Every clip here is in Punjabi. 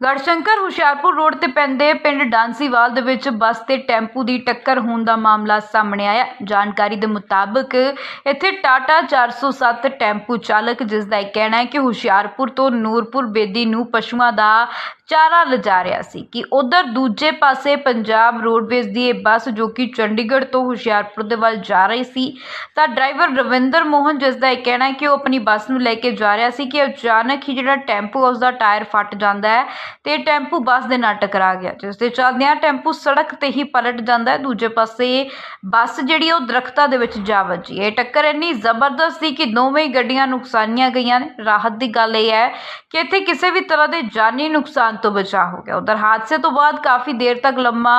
ਗੜਸ਼ੰਕਰ ਹੁਸ਼ਿਆਰਪੁਰ ਰੋਡ ਤੇ ਪੈਂਦੇ ਪਿੰਡ ਡਾਂਸੀਵਾਲ ਦੇ ਵਿੱਚ ਬੱਸ ਤੇ ਟੈਂਪੂ ਦੀ ਟੱਕਰ ਹੋਣ ਦਾ ਮਾਮਲਾ ਸਾਹਮਣੇ ਆਇਆ। ਜਾਣਕਾਰੀ ਦੇ ਮੁਤਾਬਕ ਇੱਥੇ ਟਾਟਾ 407 ਟੈਂਪੂ ਚਾਲਕ, ਜਿਸ ਦਾ ਇਹ ਕਹਿਣਾ ਹੈ ਕਿ ਹੁਸ਼ਿਆਰਪੁਰ ਤੋਂ ਨੂਰਪੁਰ ਬੇਦੀ ਨੂੰ ਪਸ਼ੂਆਂ ਦਾ ਚਾਰਾ ਲਿਜਾ ਰਿਹਾ ਸੀ ਕਿ ਉਧਰ ਦੂਜੇ ਪਾਸੇ ਪੰਜਾਬ ਰੋਡਵੇਜ਼ ਦੀ ਇਹ ਬੱਸ ਜੋ ਕਿ ਚੰਡੀਗੜ੍ਹ ਤੋਂ ਹੁਸ਼ਿਆਰਪੁਰ ਦੇ ਵੱਲ ਜਾ ਰਹੀ ਸੀ, ਤਾਂ ਡਰਾਈਵਰ ਰਵਿੰਦਰ ਮੋਹਨ ਜਿਸ ਦਾ ਇਹ ਕਹਿਣਾ ਹੈ ਕਿ ਉਹ ਆਪਣੀ ਬੱਸ ਨੂੰ ਲੈ ਕੇ ਜਾ ਰਿਹਾ ਸੀ ਕਿ ਅਚਾਨਕ ਹੀ ਜਿਹੜਾ ਟੈਂਪੂ ਆ ਉਸ ਦਾ ਟਾਇਰ ਫਟ ਜਾਂਦਾ ਹੈ ਤੇ ਇਹ ਟੈਂਪੂ ਬੱਸ ਦੇ ਨਾਲ ਟਕਰਾ ਗਿਆ, ਜਿਸ ਦੇ ਚੱਲਦਿਆਂ ਟੈਂਪੂ ਸੜਕ ਤੇ ਹੀ ਪਲਟ ਜਾਂਦਾ ਹੈ। ਦੂਜੇ ਪਾਸੇ ਬੱਸ ਜਿਹੜੀ ਹੈ ਉਹ ਦਰਖਤਾਂ ਦੇ ਵਿੱਚ ਜਾ ਵੱਜੀ ਇਹ ਟੱਕਰ ਇੰਨੀ ਜ਼ਬਰਦਸਤ ਸੀ ਕਿ ਦੋਵੇਂ ਗੱਡੀਆਂ ਨੁਕਸਾਨੀਆਂ ਗਈਆਂ ਨੇ। ਰਾਹਤ ਦੀ ਗੱਲ ਇਹ ਹੈ ਕਿ ਇੱਥੇ ਕਿਸੇ ਵੀ ਤਰ੍ਹਾਂ ਦੇ ਜਾਨੀ ਨੁਕਸਾਨ ਤੋਂ ਬਚਾ ਹੋ ਗਿਆ ਉਧਰ ਹਾਦਸੇ ਤੋਂ ਬਾਅਦ ਕਾਫੀ ਦੇਰ ਤੱਕ ਲੰਮਾ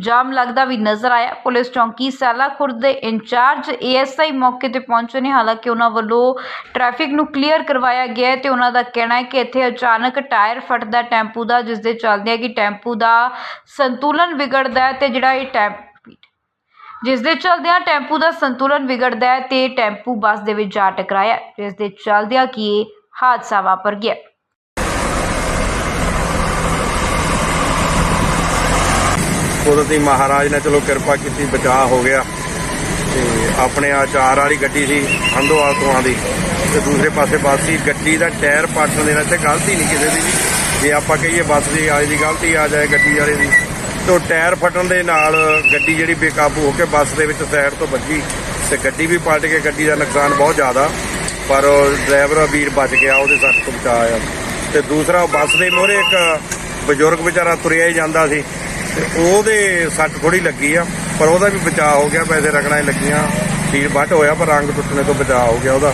ਜਾਮ ਲੱਗਦਾ ਵੀ ਨਜ਼ਰ ਆਇਆ ਪੁਲਿਸ ਚੌਂਕੀ ਸੈਲਾ ਖੁਰਦ ਦੇ ਇੰਚਾਰਜ ਏਐਸਆਈ ਮੌਕੇ ਤੇ ਪਹੁੰਚੇ ਨੇ ਹਾਲਾਂਕਿ ਉਹਨਾਂ ਵੱਲੋਂ ਟ੍ਰੈਫਿਕ ਨੂੰ ਕਲੀਅਰ ਕਰਵਾਇਆ ਗਿਆ ਤੇ ਉਹਨਾਂ ਦਾ ਕਹਿਣਾ ਹੈ ਕਿ ਇੱਥੇ ਅਚਾਨਕ ਟਾਇਰ ਫਟਦਾ ਟੈਂਪੂ ਦਾ ਜਿਸ ਦੇ ਚੱਲਦੇ ਕਿ ਟੈਂਪੂ ਦਾ ਸੰਤੁਲਨ ਵਿਗੜਦਾ ਹੈ ਤੇ ਜਿਹੜਾ ਇਹ ਟੈਂਪੂ ਜਿਸ ਦੇ ਚਲਦਿਆਂ ਟੈਂਪੂ ਦਾ ਸੰਤੁਲਨ ਵਿਗੜਦਾ ਹੈ ਤੇ ਟੈਂਪੂ ਬੱਸ ਦੇ ਵਿੱਚ ਜਾ ਟਕਰਾਇਆ ਜਿਸ ਦੇ ਚਲਦਿਆਂ ਕਿ ਇਹ ਹਾਦਸਾ ਵਾਪਰ ਗਿਆ ਕੁਦਰਤੀ ਮਹਾਰਾਜ ਨੇ ਚਲੋ ਕਿਰਪਾ ਕੀਤੀ, ਬਚਾਅ ਹੋ ਗਿਆ। ਤੇ ਆਪਣੇ ਆ ਚਾਰ ਵਾਲੀ ਗੱਡੀ ਸੀ, ਹੰਦੋਵਾਲ ਤੋਂ ਆਉਂਦੀ। ਤੇ ਦੂਸਰੇ ਪਾਸੇ ਬੱਸ ਸੀ ਗੱਡੀ ਦਾ ਟਾਇਰ ਪਾਟਣ ਦੇ ਨਾਲ ਤੇ ਗਲਤੀ ਨਹੀਂ ਕਿਸੇ ਦੀ ਵੀ। ਜੇ ਆਪਾਂ ਕਹੀਏ ਬੱਸ ਦੀ, ਆਜ ਦੀ ਗਲਤੀ ਆ ਜਾਏ ਗੱਡੀ ਵਾਲੇ ਦੀ। ਤੇ ਉਹ ਟਾਇਰ ਫਟਣ ਦੇ ਨਾਲ ਗੱਡੀ ਜਿਹੜੀ ਬੇਕਾਬੂ ਹੋ ਕੇ ਬੱਸ ਦੇ ਵਿੱਚ ਸਾਈਡ ਤੋਂ ਵੱਜੀ। ਤੇ ਗੱਡੀ ਵੀ ਪਲਟ ਕੇ ਗੱਡੀ ਦਾ ਨੁਕਸਾਨ ਬਹੁਤ ਜ਼ਿਆਦਾ। ਪਰ ਡਰਾਈਵਰ ਵੀਰ ਬਚ ਗਿਆ, ਉਹਦੇ ਸੱਟ ਤੋਂ ਬਚਾ ਆਇਆ ਤੇ ਦੂਸਰਾ, ਬੱਸ ਦੇ ਮੋਹਰੇ ਇੱਕ ਬਜ਼ੁਰਗ ਵਿਚਾਰਾ ਤੁਰਿਆ ਹੀ ਜਾਂਦਾ ਸੀ। ਤੇ ਉਹਦੇ ਸੱਟ ਥੋੜੀ ਲੱਗੀ ਆ ਪਰ ਉਹਦਾ ਵੀ ਬਚਾਅ ਹੋ ਗਿਆ ਵੈਸੇ ਰਗੜਾਂ ਲੱਗੀਆਂ ਸੀਰ ਵੱਟ ਹੋਇਆ ਪਰ ਰੰਗ ਟੁੱਟਣੇ ਤੋਂ ਬਚਾਅ ਹੋ ਗਿਆ ਉਹਦਾ।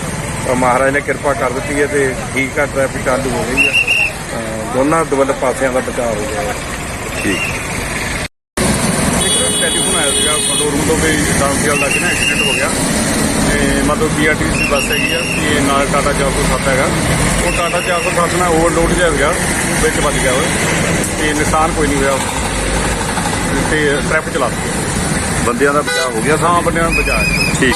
ਮਹਾਰਾਜ ਨੇ ਕਿਰਪਾ ਕਰ ਦਿੱਤੀ ਹੈ ਤੇ ਠੀਕ ਆ ਟ੍ਰੈਫਿਕ ਚਾਲੂ ਹੋ ਗਈ ਆ। ਦੋਨਾਂ ਦਵਲ ਪਾਸਿਆਂ ਦਾ ਬਚਾਅ ਹੋ ਗਿਆ। ਠੀਕ। ਟੈਲੀਫੋਨ ਆਇਆ ਸੀਗਾ ਕੰਟਰੋਲ ਤੋਂ ਵੀ ਡਾਂਸੀਅਲ ਦਾ ਕਿ ਨਾ ਐਕਸੀਡੈਂਟ ਹੋ ਗਿਆ। ਤੇ ਮਤਲਬ ਪੀਆਰਟੀਸੀ ਬੱਸ ਹੈਗੀ ਆ ਤੇ ਨਾਲ ਟਾਟਾ 407 ਹੈਗਾ। ਉਹ ਟਾਟਾ 407 ਨਾਲ ਓਵਰਲੋਡ ਜਿਹਾ ਹੋ ਗਿਆ ਵਿੱਚ ਵੱਜ ਗਿਆ ਉਹ। ਤੇ ਨੁਕਸਾਨ ਕੋਈ ਨਹੀਂ ਹੋਇਆ। ਤੇ ਟ੍ਰੈਫਿਕ ਚਲਾ ਦਿੱਤੀ। ਬੰਦਿਆਂ ਦਾ ਬਚਾਅ ਹੋ ਗਿਆ ਸਾਂ ਬੰਦਿਆਂ ਨੂੰ ਬਚਾਇਆ ਠੀਕ।